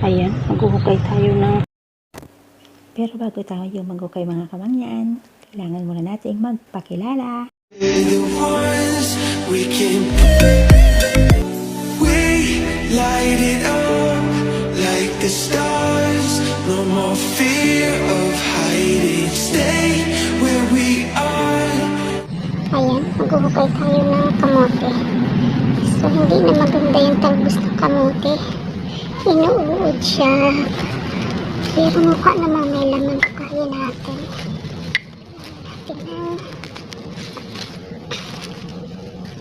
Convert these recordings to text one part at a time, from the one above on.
Ayan, maghuhukay tayo ng... Pero bago tayo maghukay mga kamangyan, kailangan muna nating magpakilala. we can we light it up like the stars no more fear of hiding stay where we are Ayan, maghuhukay tayo ng kamote. So, hindi na maganda yung talbos ng kamote. Inuuod siya. Pero mukha naman may laman kaya natin.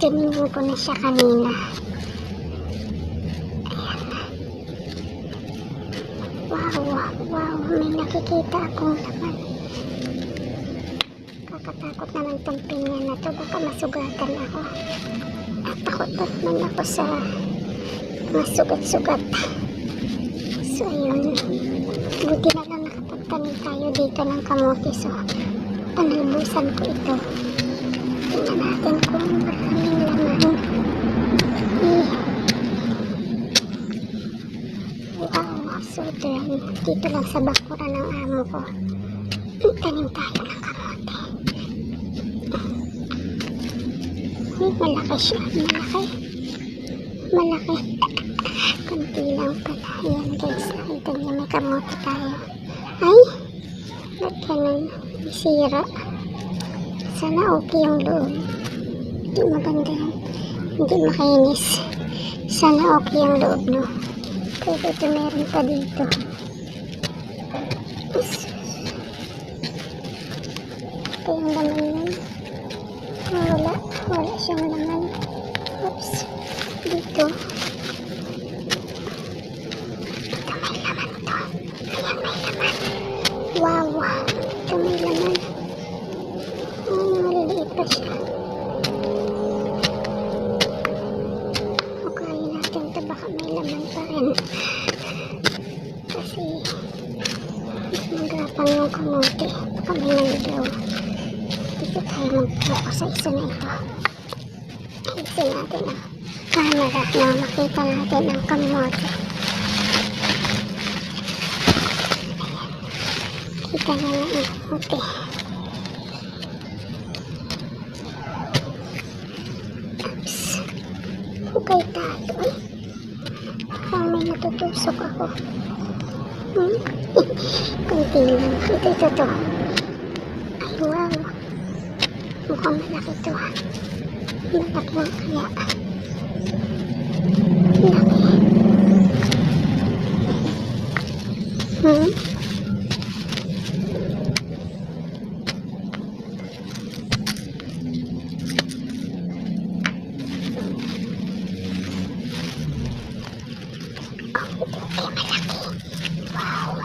Natin na. Ko na siya kanina. Ayan. Wow, wow, wow. May nakikita akong laman. Kakatakot naman tong pinya na to. Baka masugatan ako. At takot naman ako sa mga sugat-sugat. So, ayun. Buti na lang nakapagtanim tayo dito ng kamote. So, panalbusan ko ito. Tingnan natin kung maraming laman. Eh. Wow, so dry. Dito lang sa bakura ng amo ko. Tanim tayo ng kamote. Malaki siya. Malaki. Malaki. Kunti lang pala. Ayan guys. Nakita niyo may kamote tayo. Ay! Ba't ganun? Sira. Sana okay yung loob. Hindi maganda yan. Hindi makinis. Sana okay yung loob, no? Pero ito meron pa dito. Ito yung laman yan. Ah, wala. Wala siyang laman. Ito to. Laman. Wow. Ito may. Camera na makita natin ang kamote. Kita na na ang kamote. Oops. Hukay tayo. Ay. Parang may natutusok ako. Hmm? Kunti lang. Ito, ito, ito. Ay, wow. Mukhang malaki to. Malaki lang kaya. Laki. Hmm? Ay, malaki. Wow.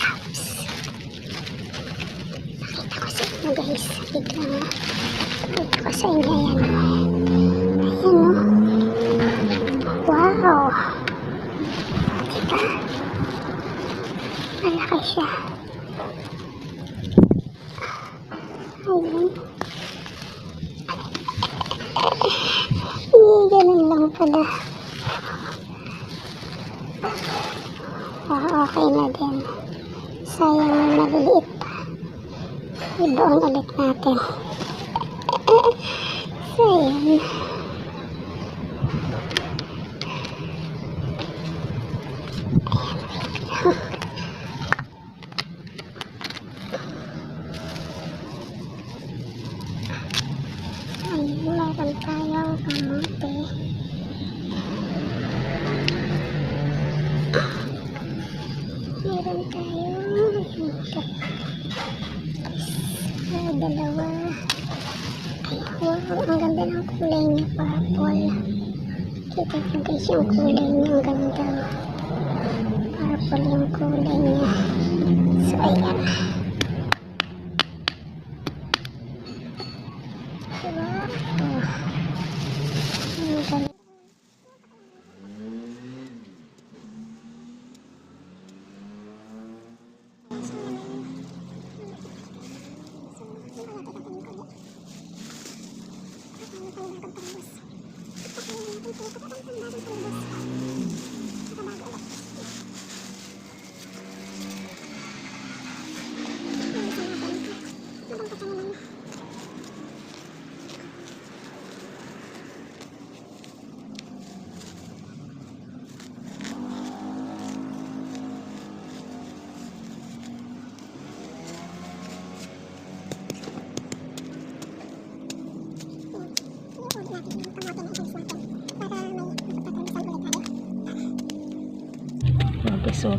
Oops. Nakita ko sa inyo guys. Wait lang ah. Nakita ko sa inyo yan. Ayan o. Wow. Diba? Malaki siya. Ayan. Eh, ganun lang pala. Ah, okay na din. Sayang na maliliit pa. Ibaon ulit natin. Sayang. Ay, meron tayong kamote. Meron tayong hingkap. Ah, dalawa. Ay, wow, ang ganda ng kulay niya, purple. Kita niyo guys yung kulay niya, ang ganda. Purple yung kulay niya. So, ayan.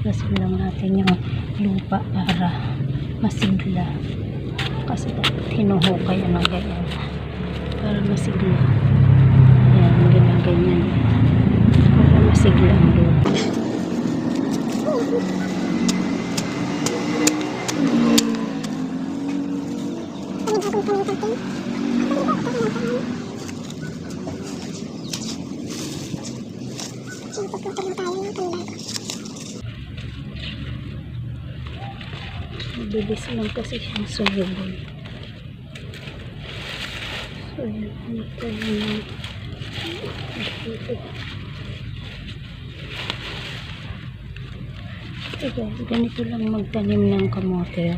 Pagkasugasin lang natin yung lupa para masigla. Kasi dapat hinuhukay ng ganyan. Para masigla. Ayan, ginaganyan. Para masigla ang lupa. Mabilis lang kasi siyang sumubol. So, yun. Ito yung. Ito guys, ganito lang magtanim ng kamote.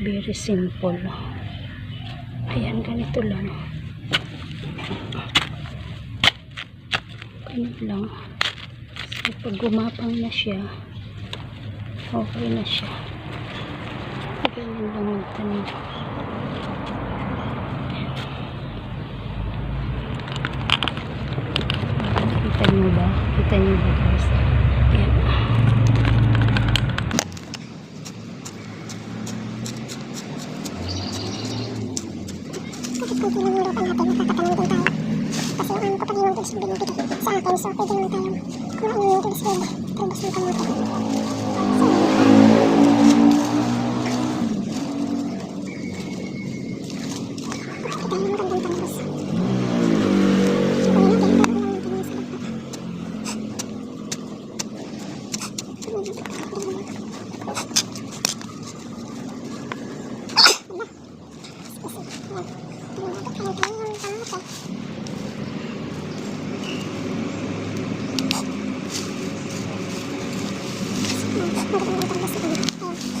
Very simple. Ayan, ganito lang. Ganito lang. So, pag gumapang na siya, okay na siya. Ganyan lang magtanim. Kita niyo ba? Kita niyo ba guys? Ayan. Bakit kung sino yung lupa natin, nakakatanim din tayo. Kasi yung amo ko pag yung tulis binibigay sa akin, so pwede naman tayong kumain yung tulis ko, talbos ng kamote. So, Kita yung magandang talbos.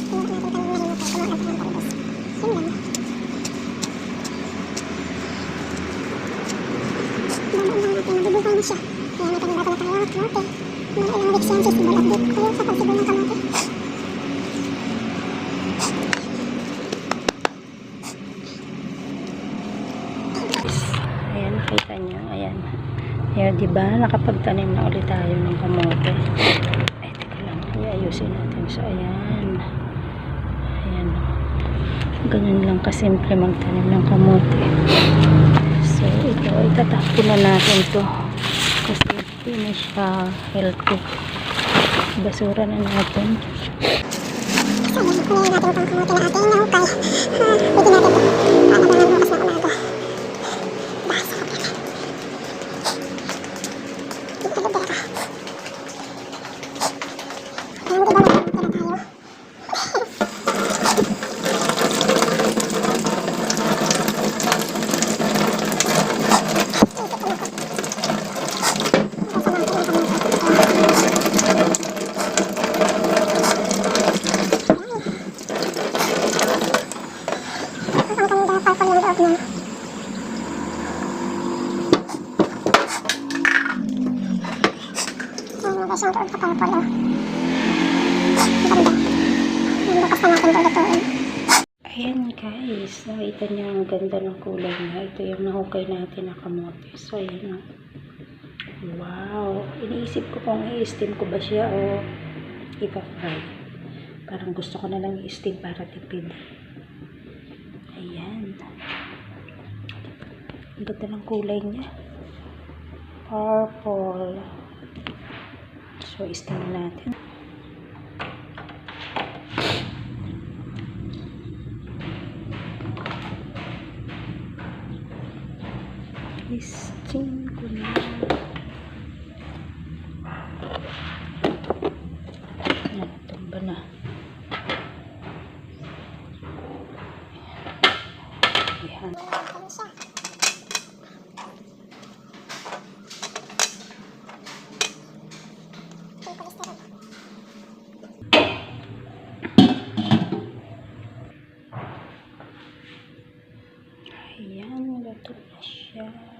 Kunin natin, bago lang natin yung sa lupa. Ayan, nakita nyo. Ayan. Ayan, di ba? Nakapagtanim na ulit tayo ng kamote. Ay, teka lang. Iayusin natin. So, ayan. Ayan. Ganyan lang kasimple magtanim ng kamote. So, ito. Itatapon na natin to. Kasi hindi na healthy. Basura na natin. Kunin natin itong kamote na ating nahukay. Ah, pwede natin ito. Aabangan bukas na umaga. Dahil sa kapit. Dito, dito, dito. Ayan, di ba nagkamote na tayo? Ang ganda, purple yung loob niya. Ayan, guys, yung loob pa purple, oh. Ang ganda. Yung bukas na natin lulutuin. Ayan guys, nakita niyo ang ganda ng kulay niya. Ito yung nahukay natin na kamote. So, ayan o. Wow! Iniisip ko kung i-steam ko ba siya o ipa-fry. Parang gusto ko na lang i-steam para tipid. Ayan. Ang ganda ng kulay niya. Purple. So, i-steam na natin. Siya.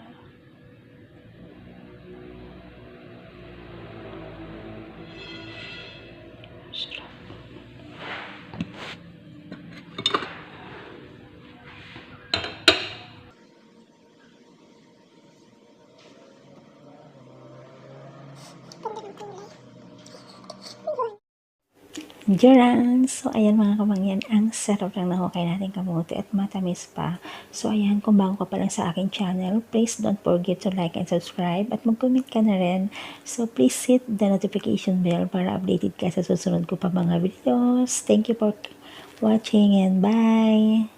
Endurance. So, ayan mga kamangyan, ang sarap lang nahukay natin kamote at matamis pa. So, ayan, kung bago ka pa lang sa aking channel, please don't forget to like and subscribe at mag-comment ka na rin. So, please hit the notification bell para updated ka sa susunod ko pa mga videos. Thank you for watching and bye!